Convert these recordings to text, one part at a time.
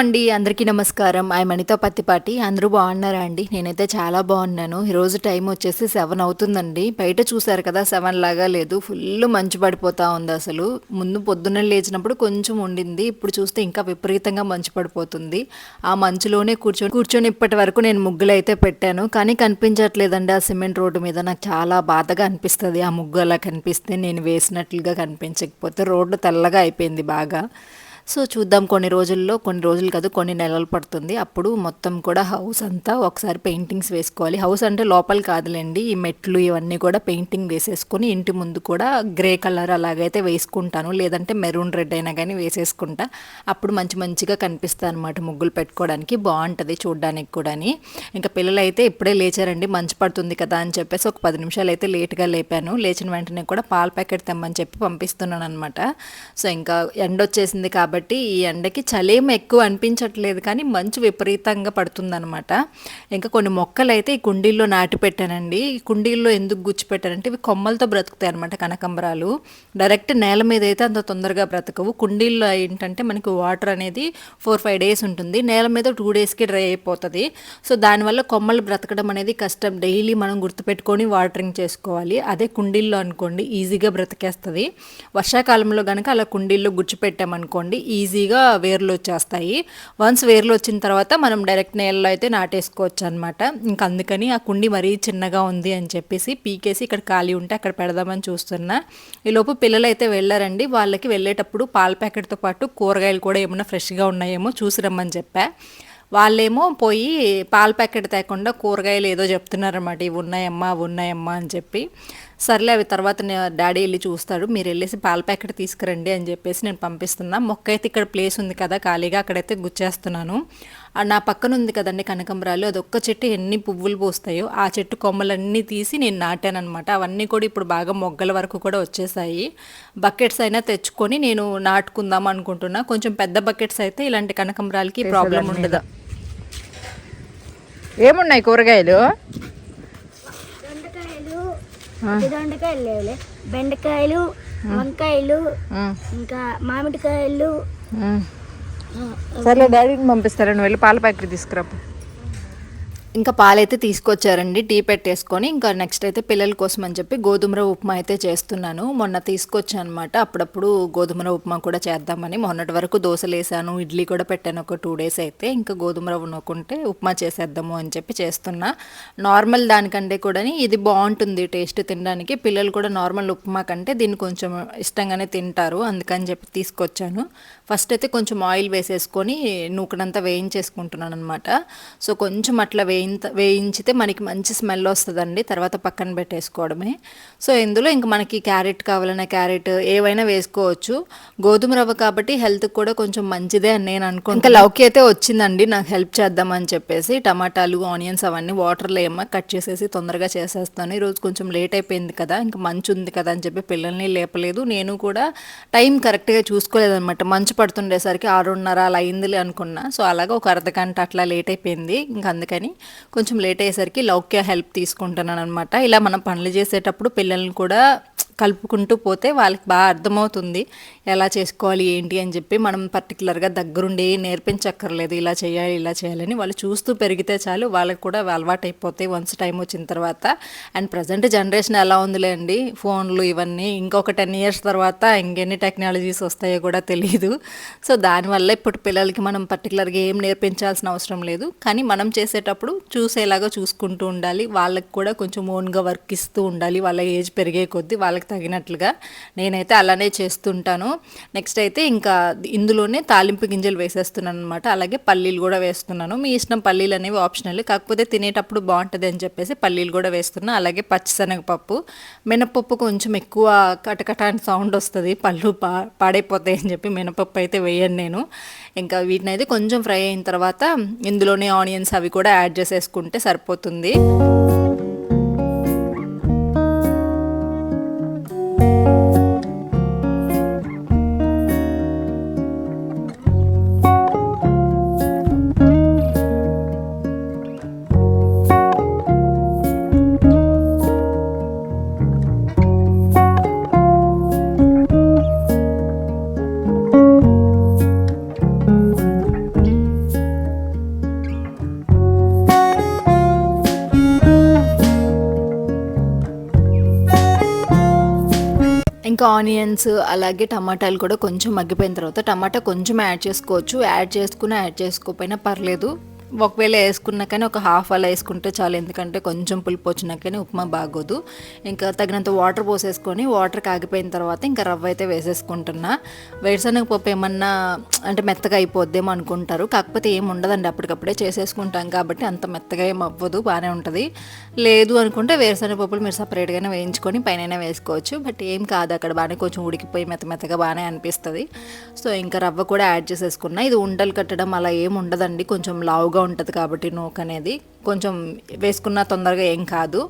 అండి అందరికీ నమస్కారం. ఐ మణితో పత్తిపాటి. అందరూ బాగున్నారా అండి? నేనైతే చాలా బాగున్నాను. ఈరోజు టైం వచ్చేసి సెవెన్ అవుతుందండి. బయట చూసారు కదా సెవెన్ లాగా లేదు. ఫుల్ మంచు పడిపోతా ఉంది అసలు. ముందు పొద్దున్న లేచినప్పుడు కొంచెం ఉండింది. ఇప్పుడు చూస్తే ఇంకా విపరీతంగా మంచు పడిపోతుంది. ఆ మంచులోనే కూర్చొని కూర్చొని ఇప్పటి వరకు నేను ముగ్గులు అయితే పెట్టాను. కానీ కనిపించట్లేదండి ఆ సిమెంట్ రోడ్డు మీద. నాకు చాలా బాధగా అనిపిస్తుంది. ఆ ముగ్గు అలా కనిపిస్తే నేను వేసినట్లుగా కనిపించకపోతే రోడ్డు తెల్లగా అయిపోయింది బాగా. సో చూద్దాం కొన్ని రోజుల్లో కొన్ని రోజులు కాదు కొన్ని నెలలు పడుతుంది. అప్పుడు మొత్తం కూడా హౌస్ అంతా ఒకసారి పెయింటింగ్స్ వేసుకోవాలి. హౌస్ అంటే లోపల కాదులేండి ఈ మెట్లు ఇవన్నీ కూడా పెయింటింగ్ వేసేసుకొని ఇంటి ముందు కూడా గ్రే కలర్ అలాగైతే వేసుకుంటాను. లేదంటే మెరూన్ రెడ్ అయినా కానీ వేసేసుకుంటా. అప్పుడు మంచి మంచిగా కనిపిస్తాయి అనమాట ముగ్గులు పెట్టుకోవడానికి. బాగుంటుంది చూడడానికి కూడా ఇంకా పిల్లలు అయితే ఇప్పుడే లేచారండి మంచి పడుతుంది కదా అని చెప్పేసి ఒక పది నిమిషాలు అయితే లేట్గా లేపాను. లేచిన వెంటనే కూడా పాల ప్యాకెట్ తెమ్మని చెప్పి పంపిస్తున్నాను అనమాట సో ఇంకా ఎండ వచ్చేసింది కాబట్టి ఈ ఎండకి చలేం ఎక్కువ అనిపించట్లేదు కానీ మంచు విపరీతంగా పడుతుందనమాట ఇంకా కొన్ని మొక్కలు అయితే ఈ కుండీల్లో నాటి పెట్టానండి ఈ కుండీల్లో ఎందుకు గుచ్చి పెట్టానంటే ఇవి కొమ్మలతో బ్రతుకుతాయి అనమాట కనకంబరాలు. డైరెక్ట్ నేల మీద అయితే అంత తొందరగా బ్రతకవు. కుండీల్లో ఏంటంటే మనకి వాటర్ అనేది ఫోర్ ఫైవ్ డేస్ ఉంటుంది. నేల మీద టూ డేస్కి డ్రై అయిపోతుంది. సో దానివల్ల కొమ్మలు బ్రతకడం అనేది కష్టం. డైలీ మనం గుర్తుపెట్టుకొని వాటరింగ్ చేసుకోవాలి. అదే కుండీల్లో అనుకోండి ఈజీగా బ్రతికేస్తుంది. వర్షాకాలంలో కనుక అలా కుండీల్లో గుచ్చిపెట్టామనుకోండి ఈజీగా వేర్లు వచ్చేస్తాయి. వన్స్ వేర్లు వచ్చిన తర్వాత మనం డైరెక్ట్ నేలలో అయితే నాటేసుకోవచ్చు అనమాట ఇంకా అందుకని ఆ కుండి మరీ చిన్నగా ఉంది అని చెప్పేసి పీకేసి ఇక్కడ ఖాళీ ఉంటే అక్కడ పెడదామని చూస్తున్నా. ఈలోపు పిల్లలు అయితే వెళ్ళారండి. వాళ్ళకి వెళ్ళేటప్పుడు పాల ప్యాకెట్తో పాటు కూరగాయలు కూడా ఏమైనా ఫ్రెష్గా ఉన్నాయేమో చూసి రమ్మని చెప్పా. వాళ్ళేమో పోయి పాల ప్యాకెట్ తేకుండా కూరగాయలు ఏదో చెప్తున్నారన్నమాట ఇవి ఉన్నాయమ్మా అవి ఉన్నాయమ్మా అని చెప్పి. సర్లే అవి తర్వాత డాడీ వెళ్ళి చూస్తాడు. మీరు వెళ్ళేసి పాల ప్యాకెట్ తీసుకురండి అని చెప్పేసి నేను పంపిస్తున్నా. మొక్క అయితే ఇక్కడ ప్లేస్ ఉంది కదా ఖాళీగా అక్కడైతే గుచ్చేస్తున్నాను. నా పక్కన ఉంది కదండి కనకంబరాలు. అది ఒక్క చెట్టు ఎన్ని పువ్వులు పూస్తాయో ఆ చెట్టు కొమ్మలన్నీ తీసి నేను నాటానమాట అవన్నీ కూడా ఇప్పుడు బాగా మొగ్గల వరకు కూడా వచ్చేసాయి. బకెట్స్ అయినా తెచ్చుకొని నేను నాటుకుందాం అనుకుంటున్నా. కొంచెం పెద్ద బకెట్స్ అయితే ఇలాంటి కనకంబరాలకి ప్రాబ్లం ఉండదు. ఏమున్నాయి కూరగాయలు? దొండకాయలు. దొండకాయలు లేవులే. బెండకాయలు వంకాయలు ఇంకా మామిడికాయలు. సర్లే డాడీని పంపిస్తారని వెళ్ళి పాల ప్యాకెట్ తీసుకురా ఇంకా పాలైతే తీసుకొచ్చారండి టీ పెట్టేసుకొని ఇంకా నెక్స్ట్ అయితే పిల్లల కోసం అని చెప్పి గోధుమ ఉప్మా అయితే చేస్తున్నాను. మొన్న తీసుకొచ్చాను అనమాట అప్పుడప్పుడు గోధుమ ఉప్మా కూడా చేద్దామని. మొన్నటి వరకు దోశలు వేసాను ఇడ్లీ కూడా పెట్టాను ఒక టూ డేస్ అయితే. ఇంకా గోధుమ రవ్వ నూకుంటే ఉప్మా చేసేద్దాము అని చెప్పి చేస్తున్నా. నార్మల్ దానికంటే కూడా ఇది బాగుంటుంది టేస్ట్ తినడానికి. పిల్లలు కూడా నార్మల్ ఉప్మా కంటే దీన్ని కొంచెం ఇష్టంగానే తింటారు అందుకని చెప్పి తీసుకొచ్చాను. ఫస్ట్ అయితే కొంచెం ఆయిల్ వేసేసుకొని నూకనంతా వేయించేసుకుంటున్నాను అనమాట సో కొంచెం అట్లా వేయింత వేయించితే మనకి మంచి స్మెల్ వస్తుందండి. తర్వాత పక్కన పెట్టేసుకోవడమే. సో ఇందులో ఇంక మనకి క్యారెట్ కావాలన్నా క్యారెట్ ఏవైనా వేసుకోవచ్చు. గోధుమ రవ్వ కాబట్టి హెల్త్కి కూడా కొంచెం మంచిదే అని నేను అనుకో ఇంకా లౌకి అయితే వచ్చిందండి. నాకు హెల్ప్ చేద్దామని చెప్పేసి టమాటాలు ఆనియన్స్ అవన్నీ వాటర్లో ఏమో కట్ చేసేసి తొందరగా చేసేస్తాను. ఈరోజు కొంచెం లేట్ అయిపోయింది కదా ఇంకా మంచు ఉంది కదా అని చెప్పి పిల్లల్ని లేపలేదు. నేను కూడా టైం కరెక్ట్గా చూసుకోలేదన్నమాట. మంచు పడుతుండేసరికి ఆరున్నర అలా అయిందిలే అనుకున్నా. సో అలాగా ఒక అర్ధ గంట అట్లా లేట్ అయిపోయింది. ఇంకా అందుకని కొంచెం లేట్ అయ్యేసరికి లౌక్య హెల్ప్ తీసుకుంటున్నాను అనమాట ఇలా మనం పనులు చేసేటప్పుడు పిల్లల్ని కూడా కలుపుకుంటూ పోతే వాళ్ళకి బాగా అర్థమవుతుంది ఎలా చేసుకోవాలి ఏంటి అని చెప్పి. మనం పర్టికులర్గా దగ్గరుండి నేర్పించక్కర్లేదు ఇలా చేయాలి ఇలా చేయాలని వాళ్ళు చూస్తూ పెరిగితే చాలు వాళ్ళకి కూడా అలవాటు అయిపోతాయి వన్స్ టైం వచ్చిన తర్వాత. అండ్ ప్రజెంట్ జనరేషన్ ఎలా ఉందిలే అండి? ఫోన్లు ఇవన్నీ ఇంకొక టెన్ ఇయర్స్ తర్వాత ఇంకెన్ని టెక్నాలజీస్ వస్తాయో కూడా తెలియదు సో దానివల్ల ఇప్పుడు పిల్లలకి మనం పర్టికులర్గా ఏం నేర్పించాల్సిన అవసరం లేదు. కానీ మనం చేసేటప్పుడు చూసేలాగా చూసుకుంటూ ఉండాలి. వాళ్ళకి కూడా కొంచెం ఓన్గా వర్క్ ఇస్తూ ఉండాలి. వాళ్ళ ఏజ్ పెరిగే కొద్దీ వాళ్ళకి తగినట్లుగా నేనైతే అలానే చేస్తుంటాను. నెక్స్ట్ అయితే ఇంకా ఇందులోనే తాలింపు గింజలు వేసేస్తున్నాను అనమాట అలాగే పల్లీలు కూడా వేస్తున్నాను. మీ ఇష్టం పల్లీలు అనేవి ఆప్షనల్ కాకపోతే తినేటప్పుడు బాగుంటుంది అని చెప్పేసి పల్లీలు కూడా వేస్తున్నా. అలాగే పచ్చిశనగపప్పు. మినపప్పు కొంచెం ఎక్కువ కటకట అని సౌండ్ వస్తుంది. పళ్ళు పా పాడైపోతాయి అని చెప్పి మినపప్పు అయితే వేయను నేను. ఇంకా వీటిని అయితే కొంచెం ఫ్రై అయిన తర్వాత ఇందులోనే ఆనియన్స్ అవి కూడా యాడ్ చేసేసుకుంటే సరిపోతుంది. ఇంకా ఆనియన్స్ అలాగే టమాటాలు కూడా కొంచెం మగ్గిపోయిన తర్వాత టమాటా కొంచెం యాడ్ చేసుకోవచ్చు. యాడ్ చేసుకున్న యాడ్ చేసుకోకపోయినా పర్లేదు. ఒకవేళ వేసుకున్నా కానీ ఒక హాఫ్ అలా వేసుకుంటే చాలు. ఎందుకంటే కొంచెం పులుపు వచ్చినాకనే ఉప్మా బాగోదు. ఇంకా తగినంత వాటర్ పోసేసుకొని వాటర్ కాగిపోయిన తర్వాత ఇంకా రవ్వ అయితే వేసేసుకుంటున్నా. వేరుశనగ పప్పు ఏమన్నా అంటే మెత్తగా అయిపోద్దేమో అనుకుంటారు. కాకపోతే ఏం ఉండదండి అప్పటికప్పుడే చేసేసుకుంటాం కాబట్టి అంత మెత్తగా ఏం అవ్వదు బాగానే ఉంటుంది. లేదు అనుకుంటే వేరుశనగ పప్పులు మీరు సపరేట్గానే వేయించుకొని పైన వేసుకోవచ్చు. బట్ ఏం కాదు అక్కడ బాగానే కొంచెం ఉడికిపోయి మెత్త మెత్తగా బాగానే అనిపిస్తుంది. సో ఇంకా రవ్వ కూడా యాడ్ చేసేసుకున్నా. ఇది ఉండలు కట్టడం అలా ఏం ఉండదండి. కొంచెం లావుగా ఉంటుంది కాబట్టి నూక అనేది కొంచెం వేసుకున్న తొందరగా ఏం కాదు.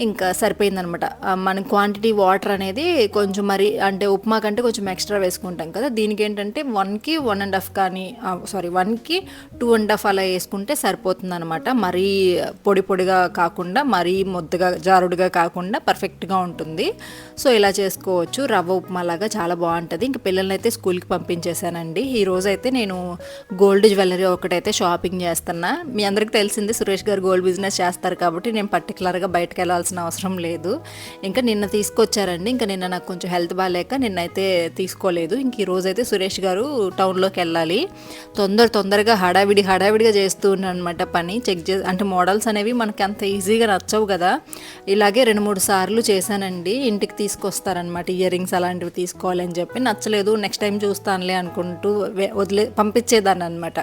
ఇంకా సరిపోయిందనమాట. మన క్వాంటిటీ వాటర్ అనేది కొంచెం మరి అంటే ఉప్మా కంటే కొంచెం ఎక్స్ట్రా వేసుకుంటాం కదా. దీనికి ఏంటంటే వన్కి వన్ అండ్ హాఫ్ కానీ సారీ వన్కి టూ అండ్ హాఫ్ అలా వేసుకుంటే సరిపోతుంది అనమాట మరీ పొడి పొడిగా కాకుండా మరీ ముద్దగా జారుడుగా కాకుండా పర్ఫెక్ట్గా ఉంటుంది. సో ఇలా చేసుకోవచ్చు. రవ్వ ఉప్మా లాగా చాలా బాగుంటుంది. ఇంకా పిల్లల్ని అయితే స్కూల్కి పంపించేశానండి. ఈ నేను గోల్డ్ జ్యువెలరీ ఒకటైతే షాపింగ్ చేస్తున్నా. మీ అందరికీ తెలిసింది సురేష్ గారు గోల్డ్ బిజినెస్ చేస్తారు కాబట్టి నేను పర్టికులర్గా బయటకు వెళ్ళాల్సిన అవసరం లేదు. ఇంకా నిన్న తీసుకొచ్చారండి. ఇంకా నిన్న నాకు కొంచెం హెల్త్ బాగాలేక నిన్నైతే తీసుకోలేదు. ఇంక ఈ అయితే సురేష్ గారు టౌన్లోకి వెళ్ళాలి. తొందర తొందరగా హడావిడి హడావిడిగా చేస్తూ అనమాట పని. చెక్ చే అంటే మోడల్స్ అనేవి మనకి అంత ఈజీగా నచ్చవు కదా. ఇలాగే రెండు మూడు సార్లు చేశానండి. ఇంటికి తీసుకొస్తారనమాట ఇయర్ రింగ్స్ అలాంటివి తీసుకోవాలని చెప్పి. నచ్చలేదు. నెక్స్ట్ టైం చూస్తానులే అనుకుంటూ వదిలే పంపించేదాన్ని అనమాట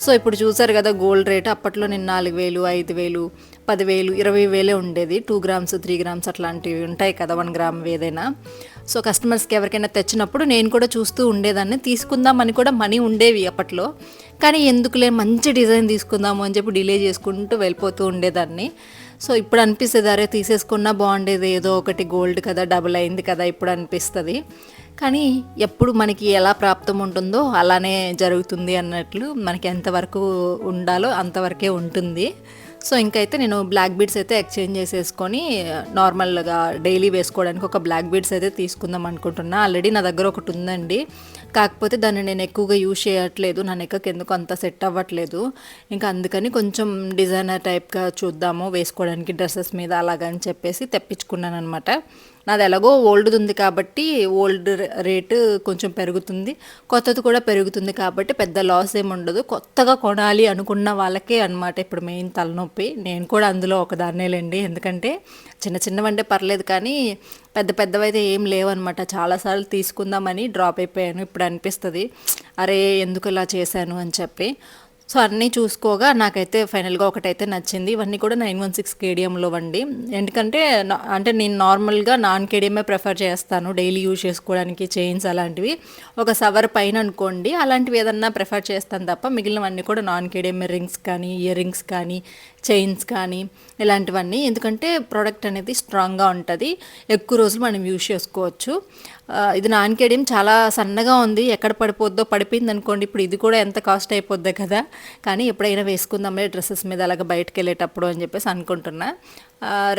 సో ఇప్పుడు చూసారు కదా గోల్డ్ రేట్ అప్పట్లో నేను నాలుగు వేలు ఐదు వేలు పదివేలు ఇరవై వేలే ఉండేది. టూ గ్రామ్స్ త్రీ గ్రామ్స్ అట్లాంటివి ఉంటాయి కదా వన్ గ్రామ్ ఏదైనా. సో కస్టమర్స్కి ఎవరికైనా తెచ్చినప్పుడు నేను కూడా చూస్తూ ఉండేదాన్ని. తీసుకుందామని కూడా మనీ ఉండేవి అప్పట్లో. కానీ ఎందుకులే మంచి డిజైన్ తీసుకుందాము అని చెప్పి డిలే చేసుకుంటూ వెళ్ళిపోతూ ఉండేదాన్ని. సో ఇప్పుడు అనిపిస్తుంది అరే తీసేసుకున్నా బాగుండేది. ఏదో ఒకటి గోల్డ్ కదా డబుల్ అయింది కదా ఇప్పుడు అనిపిస్తుంది. కానీ ఎప్పుడు మనకి ఎలా ప్రాప్తం ఉంటుందో అలానే జరుగుతుంది అన్నట్లు మనకి ఎంతవరకు ఉండాలో అంతవరకే ఉంటుంది. సో ఇంకైతే నేను బ్లాక్ బీడ్స్ అయితే ఎక్స్చేంజ్ చేసేసుకొని నార్మల్గా డైలీ వేసుకోవడానికి ఒక బ్లాక్ బీడ్స్ అయితే తీసుకుందాం అనుకుంటున్నా. ఆల్రెడీ నా దగ్గర ఒకటి ఉందండి. కాకపోతే దాన్ని నేను ఎక్కువగా యూజ్ చేయట్లేదు. నా నెక్కకి ఎందుకు అంత సెట్ అవ్వట్లేదు. ఇంకా అందుకని కొంచెం డిజైనర్ టైప్గా చూద్దాము వేసుకోవడానికి డ్రెస్సెస్ మీద అలాగని చెప్పేసి తెప్పించుకున్నాను అనమాట నాది ఎలాగో ఓల్డ్ ఉంది కాబట్టి ఓల్డ్ రేటు కొంచెం పెరుగుతుంది. కొత్తది కూడా పెరుగుతుంది కాబట్టి పెద్ద లాస్ ఏమి ఉండదు. కొత్తగా కొనాలి అనుకున్న వాళ్ళకే అనమాట ఇప్పుడు మెయిన్ తలనొప్పి. నేను కూడా అందులో ఒకదాన్నేలేండి ఎందుకంటే చిన్న చిన్నవంటే పర్లేదు కానీ పెద్ద పెద్దవైతే ఏం లేవన్నమాట. చాలాసార్లు తీసుకుందామని డ్రాప్ అయిపోయాను. ఇప్పుడు అనిపిస్తుంది అరే ఎందుకు ఇలా చేశాను అని చెప్పి. సో అన్నీ చూసుకోగా నాకైతే ఫైనల్గా ఒకటైతే నచ్చింది. ఇవన్నీ కూడా నైన్ వన్ సిక్స్ కేడిఎంలో వండి. ఎందుకంటే అంటే నేను నార్మల్గా నాన్ కేడియమే ప్రిఫర్ చేస్తాను. డైలీ యూజ్ చేసుకోవడానికి చైన్స్ అలాంటివి. ఒక సవర్ పైన అనుకోండి అలాంటివి ఏదన్నా ప్రిఫర్ చేస్తాను తప్ప మిగిలినవన్నీ కూడా నాన్ కేడిఎంఏ రింగ్స్ కానీ ఇయర్ రింగ్స్ కానీ చైన్స్ కానీ ఇలాంటివన్నీ. ఎందుకంటే ప్రోడక్ట్ అనేది స్ట్రాంగ్గా ఉంటుంది. ఎక్కువ రోజులు మనం యూజ్ చేసుకోవచ్చు. ఇది నాన్ కేడియం చాలా సన్నగా ఉంది. ఎక్కడ పడిపోద్దో పడిపోయింది అనుకోండి ఇప్పుడు ఇది కూడా ఎంత కాస్ట్ అయిపోద్ది కదా. కానీ ఎప్పుడైనా వేసుకుందాంలే డ్రెస్సెస్ మీద అలాగ బయటకు వెళ్ళేటప్పుడు అని చెప్పేసి అనుకుంటున్నా.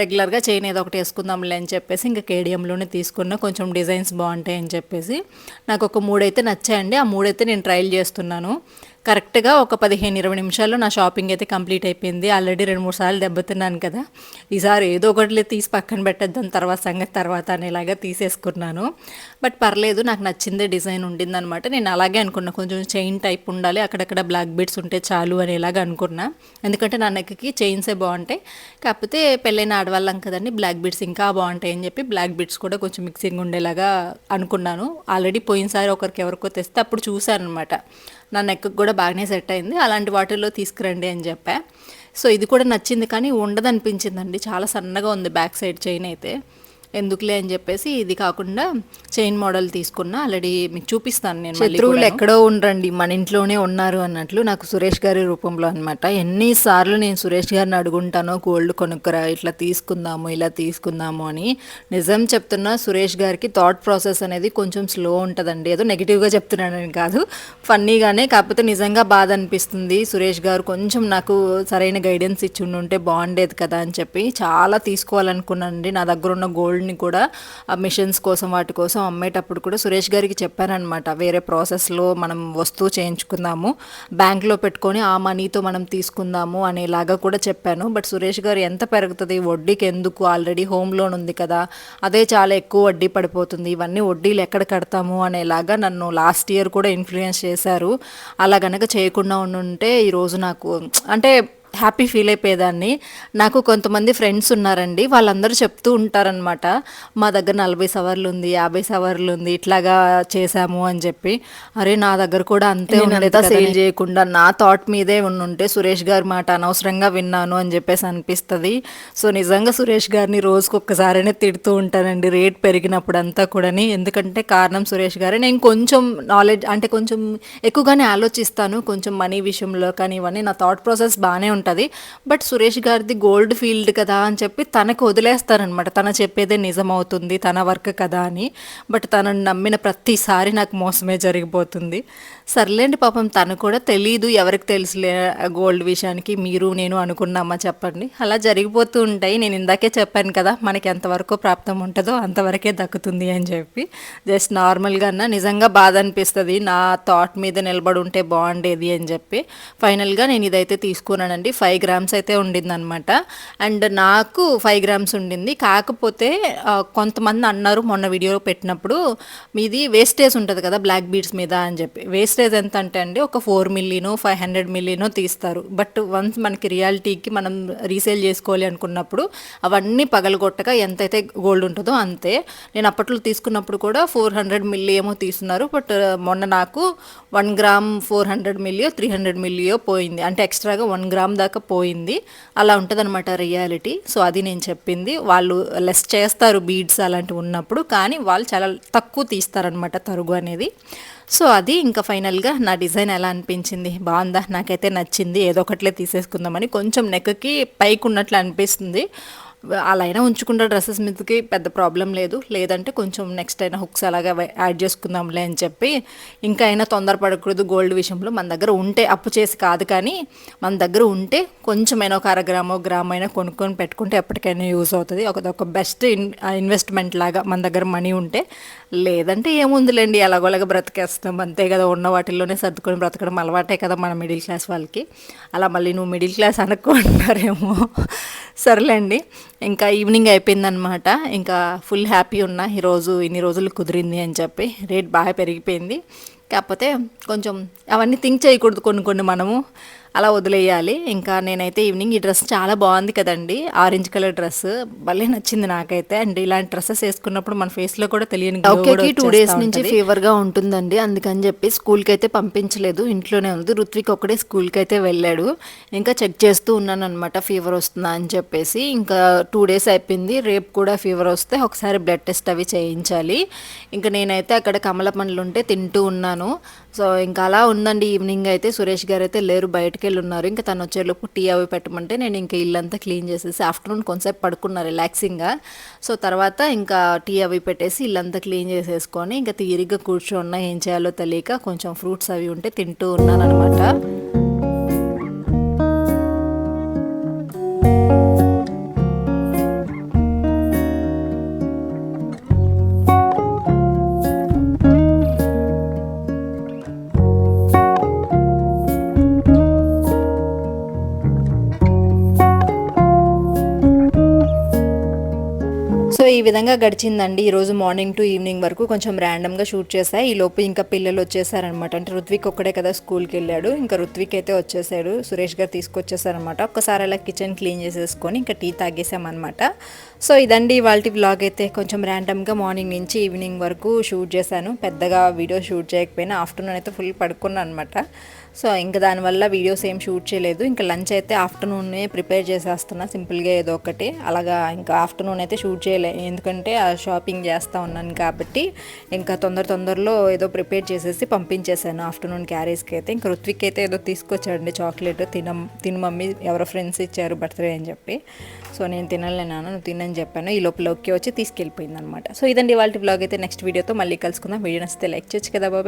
రెగ్యులర్గా చైన్ ఏదో ఒకటి వేసుకుందాంలే అని చెప్పేసి ఇంకా కేడిఎంలోనే తీసుకున్నా కొంచెం డిజైన్స్ బాగుంటాయి అని చెప్పేసి. నాకు ఒక మూడైతే నచ్చాయండి ఆ మూడైతే నేను ట్రయల్ చేస్తున్నాను. కరెక్ట్గా ఒక పదిహేను ఇరవై నిమిషాల్లో నా షాపింగ్ అయితే కంప్లీట్ అయిపోయింది. ఆల్రెడీ రెండు మూడు సార్లు దెబ్బతిన్నాను కదా. ఈసారి ఏదో ఒకటి తీసి పక్కన పెట్టేద్దాం తర్వాత సంగతి తర్వాత అనేలాగా తీసేసుకున్నాను. బట్ పర్లేదు నాకు నచ్చిందే డిజైన్ ఉండిందనమాట నేను అలాగే అనుకున్నా కొంచెం చైన్ టైప్ ఉండాలి అక్కడక్కడ బ్లాక్ బీడ్స్ ఉంటే చాలు అనేలాగా అనుకున్నా. ఎందుకంటే నా నెక్కి చైన్సే బాగుంటాయి. కాకపోతే పెళ్ళైన ఆడవాళ్ళం కదండి బ్లాక్ బీడ్స్ ఇంకా బాగుంటాయి అని చెప్పి బ్లాక్ బీడ్స్ కూడా కొంచెం మిక్సింగ్ ఉండేలాగా అనుకున్నాను. ఆల్రెడీ పోయినసారి ఒకరికి ఎవరికో తెస్తే అప్పుడు చూశాను అనమాట నా నెక్కి కూడా బాగానే సెట్ అయింది. అలాంటి వాటిల్లో తీసుకురండి అని చెప్పా. సో ఇది కూడా నచ్చింది కానీ ఉండదనిపించిందండి. చాలా సన్నగా ఉంది బ్యాక్ సైడ్ చైన్ అయితే. ఎందుకులే అని చెప్పేసి ఇది కాకుండా చైన్ మోడల్ తీసుకున్నా ఆల్రెడీ మీకు చూపిస్తాను నేను శత్రువులు. ఎక్కడో ఉండరండి మన ఇంట్లోనే ఉన్నారు అన్నట్లు నాకు సురేష్ గారి రూపంలో అనమాట ఎన్నిసార్లు నేను సురేష్ గారిని అడుగుంటానో గోల్డ్ కొనుక్కరా ఇట్లా తీసుకుందాము ఇలా తీసుకుందాము అని నిజం చెప్తున్నా సురేష్ గారికి థాట్ ప్రాసెస్ అనేది కొంచెం స్లో ఉంటుందండి. ఏదో నెగిటివ్గా చెప్తున్నానని కాదు ఫన్నీగానే కాకపోతే నిజంగా బాధ అనిపిస్తుంది. సురేష్ గారు కొంచెం నాకు సరైన గైడెన్స్ ఇచ్చి ఉంటే బాగుండేది కదా అని చెప్పి చాలా తీసుకోవాలనుకున్నానండి. నా దగ్గర ఉన్న గోల్డ్ని గోల్డ్ని కూడా ఆ మిషన్స్ కోసం వాటి కోసం అమ్మేటప్పుడు కూడా సురేష్ గారికి చెప్పానమాట వేరే ప్రాసెస్లో మనం వస్తువు చేయించుకుందాము బ్యాంక్లో పెట్టుకొని ఆ మనీతో మనం తీసుకుందాము అనేలాగా కూడా చెప్పాను. బట్ సురేష్ గారు ఎంత పెరుగుతుంది వడ్డీకి ఎందుకు? ఆల్రెడీ హోమ్ లోన్ ఉంది కదా అదే చాలా ఎక్కువ వడ్డీ పడిపోతుంది. ఇవన్నీ వడ్డీలు ఎక్కడ కడతాము అనేలాగా నన్ను లాస్ట్ ఇయర్ కూడా ఇన్ఫ్లుయెన్స్ చేశారు. అలా గనక చేయకుండా ఉండుంటే ఈరోజు నాకు అంటే హ్యాపీ ఫీల్ అయిపోయేదాన్ని. నాకు కొంతమంది ఫ్రెండ్స్ ఉన్నారండి. వాళ్ళందరూ చెప్తూ ఉంటారనమాట మా దగ్గర నలభై సవర్లు ఉంది యాభై సవర్లు ఉంది ఇట్లాగా చేశాము అని చెప్పి. అరే నా దగ్గర కూడా అంతే ఉండేదా సేల్ చేయకుండా నా థాట్ మీదే ఉండుంటే సురేష్ గారి మాట అనవసరంగా విన్నాను అని చెప్పేసి అనిపిస్తుంది. సో నిజంగా సురేష్ గారిని రోజుకు ఒక్కసారైనా తిడుతూ ఉంటానండి. రేట్ పెరిగినప్పుడు అంతా కూడాని. ఎందుకంటే కారణం సురేష్ గారే. నేను కొంచెం నాలెడ్జ్ అంటే కొంచెం ఎక్కువగానే ఆలోచిస్తాను. కొంచెం మనీ విషయంలో కానీ ఇవన్నీ నా థాట్ ప్రాసెస్ బాగానే ఉంటుంది బట్ సురేష్ గారిది గోల్డ్ ఫీల్డ్ కదా అని చెప్పి తనకు వదిలేస్తారనమాట. తన చెప్పేదే నిజం అవుతుంది తన వర్క్ కదా అని. బట్ తనను నమ్మిన ప్రతిసారి నాకు మోసమే జరిగిపోతుంది. సర్లేండి పాపం తను కూడా తెలీదు ఎవరికి తెలుసులే గోల్డ్ విషయానికి మీరు నేను అనుకున్నామా చెప్పండి. అలా జరిగిపోతూ ఉంటాయి. నేను ఇందాకే చెప్పాను కదా మనకి ఎంతవరకు ప్రాప్తం ఉంటుందో అంతవరకే దక్కుతుంది అని చెప్పి. జస్ట్ నార్మల్గా అన్న నిజంగా బాధ అనిపిస్తుంది. నా థాట్ మీద నిలబడి ఉంటే బాగుండేది అని చెప్పి. ఫైనల్గా నేను ఇదైతే తీసుకున్నానండి. ఫైవ్ గ్రామ్స్ అయితే ఉండిందనమాట అండ్ నాకు ఫైవ్ గ్రామ్స్ ఉండింది. కాకపోతే కొంతమంది అన్నారు మొన్న వీడియో పెట్టినప్పుడు మీది వేస్టేజ్ ఉంటుంది కదా బ్లాక్ బీడ్స్ మీద అని చెప్పి. వేస్ట్ వేస్టేజ్ ఎంత అంటే అండి? ఒక ఫోర్ మిల్లీనో ఫైవ్ హండ్రెడ్ మిల్లీనో తీస్తారు. బట్ వన్స్ మనకి రియాలిటీకి మనం రీసేల్ చేసుకోవాలి అనుకున్నప్పుడు అవన్నీ పగలగొట్టగా ఎంతైతే గోల్డ్ ఉంటుందో అంతే. నేను అప్పట్లో తీసుకున్నప్పుడు కూడా ఫోర్ హండ్రెడ్ మిల్లీ ఏమో తీస్తున్నారు. బట్ uh, మొన్న నాకు వన్ గ్రామ్ ఫోర్ హండ్రెడ్ మిల్లియో త్రీ హండ్రెడ్ మిల్లియో పోయింది. అంటే ఎక్స్ట్రాగా వన్ గ్రామ్ దాకా పోయింది. అలా ఉంటుందన్నమాట రియాలిటీ సో అది నేను చెప్పింది. వాళ్ళు లెస్ చేస్తారు బీడ్స్ అలాంటివి ఉన్నప్పుడు. కానీ వాళ్ళు చాలా తక్కువ తీస్తారనమాట తరుగు అనేది. సో అది ఇంకా ఫైనల్గా నా డిజైన్ ఎలా అనిపించింది? బాగుందా? నాకైతే నచ్చింది. ఏదో ఒకట్లే తీసేసుకుందామని కొంచెం నెక్కి పైకి ఉన్నట్లు అనిపిస్తుంది. అలా అయినా ఉంచుకుంటా డ్రెస్సెస్ మీదకి పెద్ద ప్రాబ్లం లేదు. లేదంటే కొంచెం నెక్స్ట్ అయినా హుక్స్ అలాగా యాడ్ చేసుకుందాంలే అని చెప్పి ఇంకా అయినా తొందరపడకూడదు గోల్డ్ విషయంలో. మన దగ్గర ఉంటే అప్పు చేసి కాదు కానీ మన దగ్గర ఉంటే కొంచెమైనా ఒక అరగ్రామో గ్రామ్ అయినా కొనుక్కొని పెట్టుకుంటే ఎప్పటికైనా యూజ్ అవుతుంది. ఒక బెస్ట్ ఇన్ ఇన్వెస్ట్మెంట్ లాగా మన దగ్గర మనీ ఉంటే. లేదంటే ఏముందిలేండి ఎలాగోలాగా బ్రతికేస్తాం. అంతే కదా ఉన్న వాటిల్లోనే సర్దుకొని బ్రతకడం అలవాటే కదా మన మిడిల్ క్లాస్ వాళ్ళకి. అలా మళ్ళీ నువ్వు మిడిల్ క్లాస్ అనుకుంటున్నారేమో. సర్లేండి. ఇంకా ఈవినింగ్ అయిపోయిందనమాట ఇంకా ఫుల్ హ్యాపీ ఉన్నా ఈరోజు ఇన్ని రోజులు కుదిరింది అని చెప్పి. రేట్ బాగా పెరిగిపోయింది. కాకపోతే కొంచెం అవన్నీ థింక్ చేయకూడదు కొన్ని కొన్ని మనము. అలా వదిలేయాలి. ఇంకా నేనైతే ఈవినింగ్ ఈ డ్రెస్ చాలా బాగుంది కదండి. Orange colour dress. భలే నచ్చింది నాకైతే. అండ్ ఇలాంటి డ్రెస్సెస్ వేసుకున్నప్పుడు మన ఫేస్లో కూడా తెలియని టూ డేస్ నుంచి ఉంటది. ఫీవర్గా ఉంటుందండి. అందుకని చెప్పి స్కూల్కి అయితే పంపించలేదు. ఇంట్లోనే ఉంది. రుత్విక్ ఒకడే స్కూల్కి అయితే వెళ్ళాడు. ఇంకా చెక్ చేస్తూ ఉన్నాను అనమాట ఫీవర్ వస్తుందా అని చెప్పేసి. ఇంకా టూ డేస్ అయిపోయింది. రేపు కూడా ఫీవర్ వస్తే ఒకసారి బ్లడ్ టెస్ట్ అవి చేయించాలి. ఇంకా నేనైతే అక్కడ కమల పండ్లు ఉంటే తింటూ ఉన్నాను. సో ఇంకా అలా ఉందండి. ఈవినింగ్ అయితే సురేష్ గారు అయితే లేరు బయటకు వెళ్ళి ఉన్నారు ఇంకా తను వచ్చేలోపు టీ అవి పెట్టమంటే నేను ఇంకా ఇల్లంతా క్లీన్ చేసేసి ఆఫ్టర్నూన్ కొంతసేపు పడుకున్నా రిలాక్సింగ్గా. సో తర్వాత ఇంకా టీ అవి పెట్టేసి ఇల్లంతా క్లీన్ చేసేసుకొని ఇంకా తీరిగ్గా కూర్చోన్నా ఏం చేయాలో తెలియక కొంచెం ఫ్రూట్స్ అవి ఉంటే తింటూ ఉన్నాను అనమాట ఈ విధంగా గడిచిందండి. ఈరోజు మార్నింగ్ టు ఈవినింగ్ వరకు కొంచెం ర్యాండమ్గా షూట్ చేసా ఈ లోపు ఇంకా పిల్లలు వచ్చేసారనమాట అంటే రుత్విక్ ఒక్కడే కదా స్కూల్కి వెళ్ళాడు. ఇంకా రుత్విక్ అయితే వచ్చేసాడు. సురేష్ గారు తీసుకొచ్చేసారనమాట ఒక్కసారి అలా కిచెన్ క్లీన్ చేసేసుకొని ఇంకా టీ తాగేసామన్నమాట. సో ఇదండి వాళ్ళ వ్లాగ్ అయితే. కొంచెం ర్యాండమ్గా మార్నింగ్ నుంచి ఈవినింగ్ వరకు షూట్ చేశాను. పెద్దగా వీడియో షూట్ చేయకపోయినా ఆఫ్టర్నూన్ అయితే ఫుల్ పడుకున్నాను అనమాట సో ఇంకా దానివల్ల వీడియోస్ ఏం షూట్ చేయలేదు. ఇంకా లంచ్ అయితే ఆఫ్టర్నూనే ప్రిపేర్ చేసేస్తున్నా సింపుల్గా ఏదో ఒకటి. అలాగా ఇంకా ఆఫ్టర్నూన్ అయితే షూట్ చేయలే. ఎందుకంటే ఆ షాపింగ్ చేస్తూ ఉన్నాను కాబట్టి ఇంకా తొందర తొందరలో ఏదో ప్రిపేర్ చేసేసి పంపించేశాను. ఆఫ్టర్నూన్ క్యారీస్కి అయితే ఇంకా రుత్విక్ అయితే ఏదో తీసుకొచ్చాడండి చాక్లెట్. తిన తిన మమ్మీ ఎవరో ఫ్రెండ్స్ ఇచ్చారు బర్త్డే అని చెప్పి. సో నేను తినలేనాను నువ్వు తినని చెప్పాను. ఈ లోపల వచ్చి తీసుకెళ్ళిపోయింది అనమాట సో ఇదండి వాళ్ళ బ్లాగ్ అయితే. నెక్స్ట్ వీడియోతో మళ్ళీ కలుసుకుందాం. వీడియో నచ్చితే లైక్ చేయొచ్చు కదా బాబా